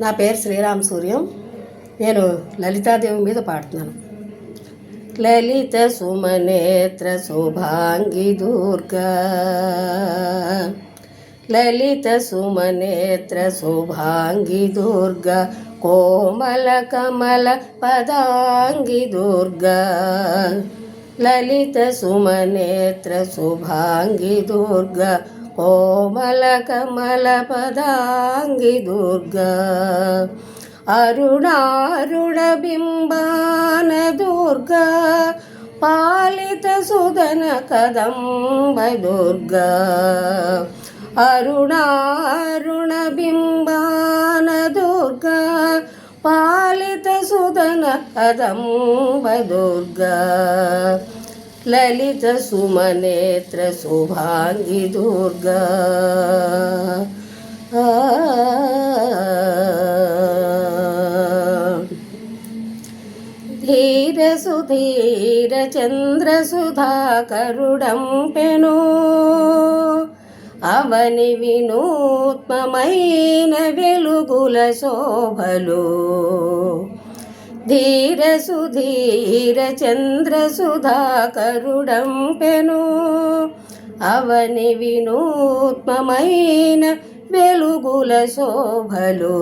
నా పేరు శ్రీరామ్ సూర్యం నేను లలితాదేవి మీద పాడుతున్నాను లలిత సుమనేత్ర శోభాంగి దుర్గా లలిత సుమనేత్ర శోభాంగి దుర్గా కోమల కమల పదాంగి దుర్గా లలిత సుమనేత్ర శుభాంగి దుర్గ కోమల కమల పదాంగి దుర్గ. అరుణారుణ బింబాన దుర్గ పాలిత సుదన కదంబ దుర్గ. అరుణారుణ బింబ సుదన కదంబ దుర్గా. లలిత సుమనేత్ర శుభాంగి దుర్గా. ఆ. ధీర సుధీర చంద్ర సుధాకరుడం పెను. అవని వినూత్మమైన వెలుగుల శోభలు. ధీర సుధీర చంద్ర సుధాకరుడం పెను. అవని వినూత్మమైన వెలుగుల శోభలు.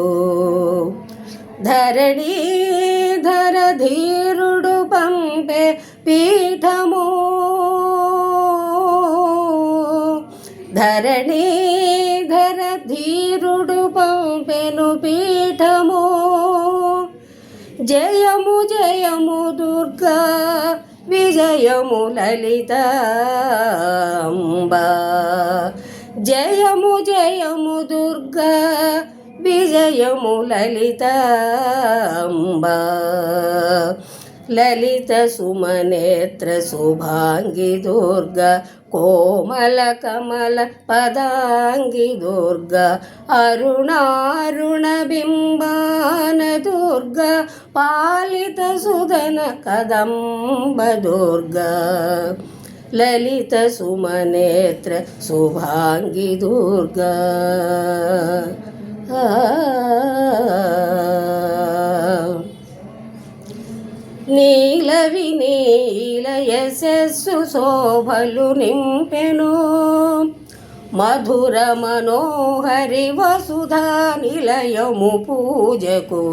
ధరణి ధర ధీరుడు పంపే పీఠము. ధరణి ధర ధీరుడు పంపెను పీఠము. జయము జయము దుర్గా విజయము లలిత అంబా జయము జయము దుర్గా విజయము లలిత అంబా లలిత సుమనేత్ర శుభాంగి దుర్గా కోమల కమల పదాంగి దుర్గా అరుణారుణ బింబాన దుర్గా పాలిత సుదన కదంబ దుర్గా. లలిత సుమనేత్ర శుభాంగి దుర్గా. ఆ. నీలవి నీల యశస్సు శోభలు నింపెను. మధుర మనోహరి వసుధా నిలయము పూజకు.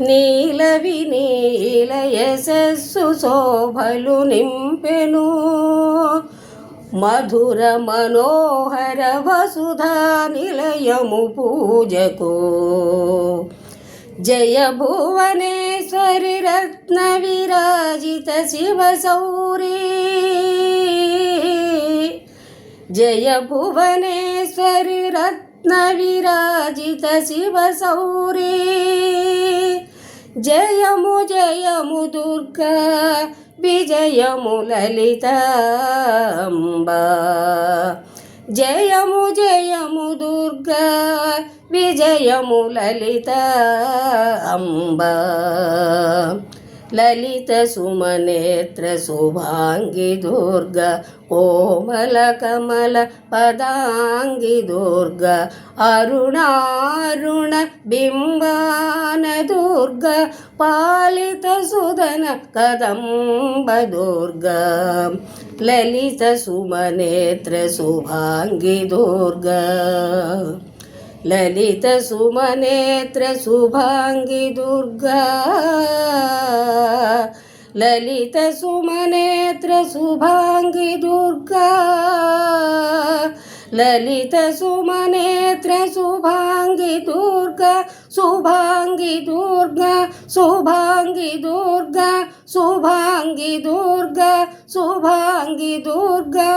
నీలవి నీల యశస్సు శోభలు నింపెను. మధుర మనోహర వసుధా నిలయము పూజకు. జయ భువనేశ్వరి రత్న విరాజిత శివ సౌరీ. జయ భువనేశ్వరి రత్న విరాజిత శివ సౌరీ జయము జయము దుర్గా విజయము లలిత అంబా జయము జయము దుర్గా విజయము లలిత అంబా ಲಲಿತ ಸುಮನೇತ್ರ ಶುಭಾಂಗಿ ದುರ್ಗ ಕೋಮಲ ಕಮಲ ಪದಾಂಗಿ ದುರ್ಗ ಅರುಣಾರುಣ ಬಿಂಬಾನ ದುರ್ಗ ಪಾಲಿತ ಸುಧನ ಕದಂಬ ದುರ್ಗ ಲಲಿತ ಸುಮನೇತ್ರ ಶುಭಾಂಗಿ ದುರ್ಗ ललित सुमनेत्र शुभांगी दुर्गा ललित सुमनेत्र ललितसुमनेत्रशुभाङ्गि दुर्गा ललित सुमनेत्र ललितसुमनेत्रशुभाङ्गि दुर्गा शुभाङ्गि दुर्गा शुभाङ्गि दुर्गा शुभांगी दुर्गा शुभाङ्गि दुर्गा